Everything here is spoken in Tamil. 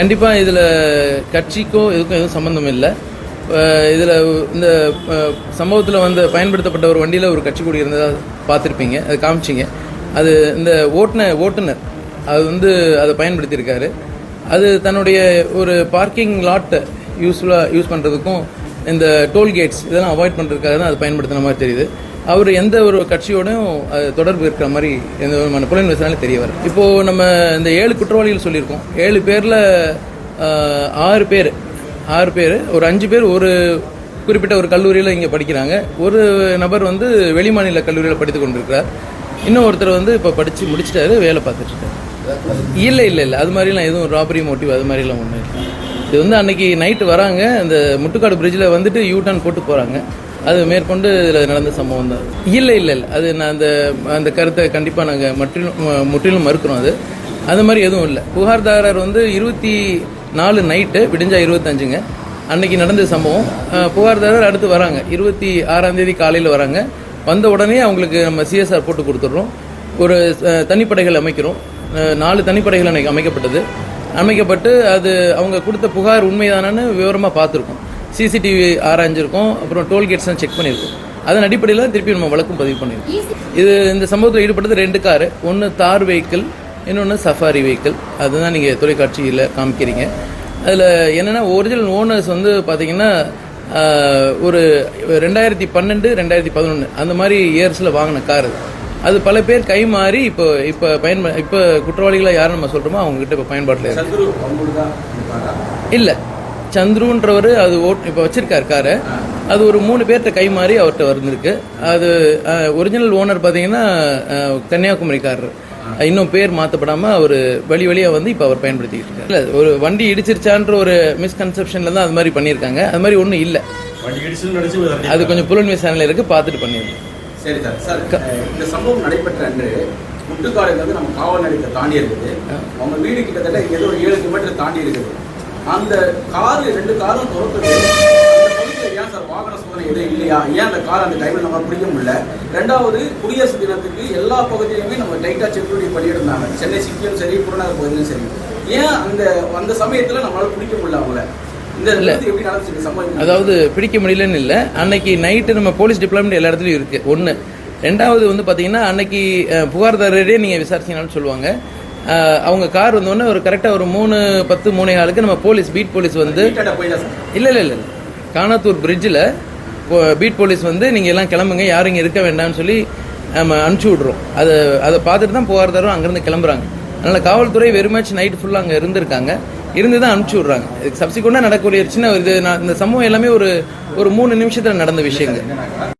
கண்டிப்பாக இதில் கட்சிக்கோ இதுக்கும் எதுவும் சம்மந்தம் இல்லை. இதில் இந்த சம்பவத்தில் வந்து பயன்படுத்தப்பட்ட ஒரு வண்டியில் ஒரு கட்சி கொடி இருந்ததாக பார்த்துருப்பீங்க அது காமிச்சிங்க. அது இந்த ஓட்டுன ஓட்டுநர் அது வந்து அதை பயன்படுத்தியிருக்காரு. அது தன்னுடைய ஒரு பார்க்கிங் லாட்டை யூஸ்ஃபுல்லாக யூஸ் பண்ணுறதுக்கும் இந்த டோல்கேட்ஸ் இதெல்லாம் அவாய்ட் பண்ணுறதுக்காக தான் அது பயன்படுத்தின மாதிரி தெரியுது. அவர் எந்த ஒரு கட்சியோடையும் அது தொடர்பு இருக்கிற மாதிரி எந்த விதமான புலன் விசாரணை தெரிய வரும் இப்போது நம்ம இந்த ஏழு குற்றவாளிகள் சொல்லியிருக்கோம். ஏழு பேரில் ஆறு பேர் ஆறு பேர் ஒரு அஞ்சு பேர் ஒரு குறிப்பிட்ட ஒரு கல்லூரியில் இங்கே படிக்கிறாங்க. ஒரு நபர் வந்து வெளிமாநில கல்லூரியில் படித்து கொண்டிருக்கிறார். இன்னும் ஒருத்தர் வந்து இப்போ படித்து முடிச்சிட்டாரு வேலை பார்த்துட்டு இருக்காரு. இல்லை இல்லை இல்லை. அது மாதிரிலாம் எதுவும் ராபரி மோட்டிவ் அது மாதிரிலாம் ஒன்றும் இல்லை. இது வந்து அன்னைக்கு நைட்டு வராங்க. அந்த முட்டுக்காடு பிரிட்ஜில் வந்துட்டு யூ டர்ன் போட்டு போகிறாங்க அது மேற்கொண்டு இதில் நடந்த சம்பவம் தான். இல்லை இல்லை இல்லை. அது நான் அந்த அந்த கருத்தை கண்டிப்பாக நாங்கள் முற்றிலும் முற்றிலும் மறுக்கிறோம் அது. அது மாதிரி எதுவும் இல்லை. புகார்தாரர் வந்து இருபத்தி நாலு நைட்டு விடிஞ்சா இருபத்தஞ்சுங்க. அன்னைக்கு நடந்த சம்பவம். புகார்தாரர் அடுத்து வராங்க. இருபத்தி ஆறாம் தேதி காலையில் வராங்க. வந்த உடனே அவங்களுக்கு நம்ம சிஎஸ்ஆர் போட்டு கொடுத்துட்றோம். ஒரு தனிப்படைகள் அமைக்கிறோம். நாலு தனிப்படைகள் அன்னைக்கு அமைக்கப்பட்டது. அமைக்கப்பட்டு அது அவங்க கொடுத்த புகார் உண்மைதானன்னு விவரமாக பார்த்துருக்கோம். சிசிடிவி ஆராய்ஞ்சிருக்கோம் அப்புறம் டோல்கேட்ஸ்லாம் செக் பண்ணியிருக்கோம் அதன் அடிப்படையில் திருப்பி நம்ம வழக்கும் பதிவு பண்ணியிருக்கோம் இது இந்த சம்பவத்தில் ஈடுபட்டது ரெண்டு காரு. ஒன்று தார் வெஹிக்கிள் இன்னொன்று சஃபாரி வெஹிக்கிள் அதுதான் நீங்கள் தொலைக்காட்சியில் காமிக்கிறீங்க. அதில் என்னென்னா ஒரிஜினல் ஓனர்ஸ் வந்து பார்த்தீங்கன்னா ஒரு ரெண்டாயிரத்தி பன்னெண்டு ரெண்டாயிரத்தி பதினொன்று அந்த மாதிரி இயர்ஸில் வாங்கின கார் அது. அது பல பேர் கை மாறி இப்போ இப்போ பயன்ப இப்போ குற்றவாளிகளை யார் நம்ம சொல்கிறோமோ அவங்ககிட்ட இப்போ பயன்பாட்டில் இருக்கு? இல்லை. சந்துருன்றவர் அது ஓட் இப்போ வச்சிருக்காரு காரை. அது ஒரு மூணு பேர்கிட்ட கை மாறி அவர்கிட்ட வந்திருக்கு. அது ஒரிஜினல் ஓனர் பார்த்தீங்கன்னா கன்னியாகுமரிக்காரர். இன்னும் பேர் மாற்றப்படாமல் அவர் வழி வழியாக வந்து இப்போ அவர் பயன்படுத்திக்கிட்டு இருக்காரு. இல்லை ஒரு வண்டி இடிச்சிருச்சான்ற ஒரு மிஸ்கன்செப்ஷனில் தான் அது மாதிரி பண்ணியிருக்காங்க. அது மாதிரி ஒன்றும் இல்லை. அது கொஞ்சம் புலன் விசாரணையில் இருக்குது பார்த்துட்டு பண்ணியிருக்கோம் சரி சார். சார் இந்த சம்பவம் நடைபெற்ற அன்று முட்டுக்காடு வந்து நம்ம காவல் நிலையத்தை தாண்டி இருக்குது. அவங்க வீடு கிட்டத்தட்ட ஏதோ ஒரு ஏழு கிலோமீட்டர் தாண்டி இருக்குது. அந்த காரு ரெண்டு காரும் பகுதியில் ஏன் சார் வாகன சோதனை எதுவும் இல்லையா? ஏன் அந்த கார் அந்த டைமில் நம்ம பிடிக்க முடியல? ரெண்டாவது குடியரசு தினத்துக்கு எல்லா பகுதியிலுமே நம்ம டைட்டா செக்யூரிட்டி பண்ணியிருந்தாங்க சென்னை சிட்டியும் சரி புறநகர் பகுதியிலும் சரி. ஏன் அந்த அந்த சமயத்தில் நம்மளால பிடிக்க முடியல அவங்கள? அதாவது பிடிக்க முடியலன்னு இல்லை. அன்னைக்கு நைட்டு நம்ம போலீஸ் டிப்ளாய்மெண்ட் எல்லா இடத்துலையும் இருக்கு. ஒன்று ரெண்டாவது வந்து பார்த்தீங்கன்னா அன்னைக்கு புகார்தாரரே நீங்கள் விசாரிச்சீங்கன்னு சொல்லுவாங்க. அவங்க கார் வந்தோடனே ஒரு கரெக்டாக ஒரு மூணு பத்து மூணே ஆளுக்கு நம்ம போலீஸ் பீட் போலீஸ் வந்து இல்லை இல்லை இல்லை இல்லை. காணாத்தூர் பிரிட்ஜில் பீட் போலீஸ் வந்து நீங்கள் எல்லாம் கிளம்புங்க யாரும் இங்கே இருக்க வேண்டாம்னு சொல்லி நம்ம அனுப்பிச்சி விட்றோம். அதை அதை பார்த்துட்டு தான் புகார்தாரம் அங்கேருந்து கிளம்புறாங்க. அதனால் காவல்துறை வெறுமாச்சு நைட் ஃபுல்லாக அங்கே இருந்திருக்காங்க. இருந்து தான் அனுப்பிச்சி விட்றாங்க. இதுக்கு சப்சிக்வெண்ட்டாக நடக்கக்கூடிய சின்ன இது நான் இந்த சம்பவம் எல்லாமே ஒரு ஒரு மூணு நிமிஷத்தில் நடந்த விஷயங்கள்.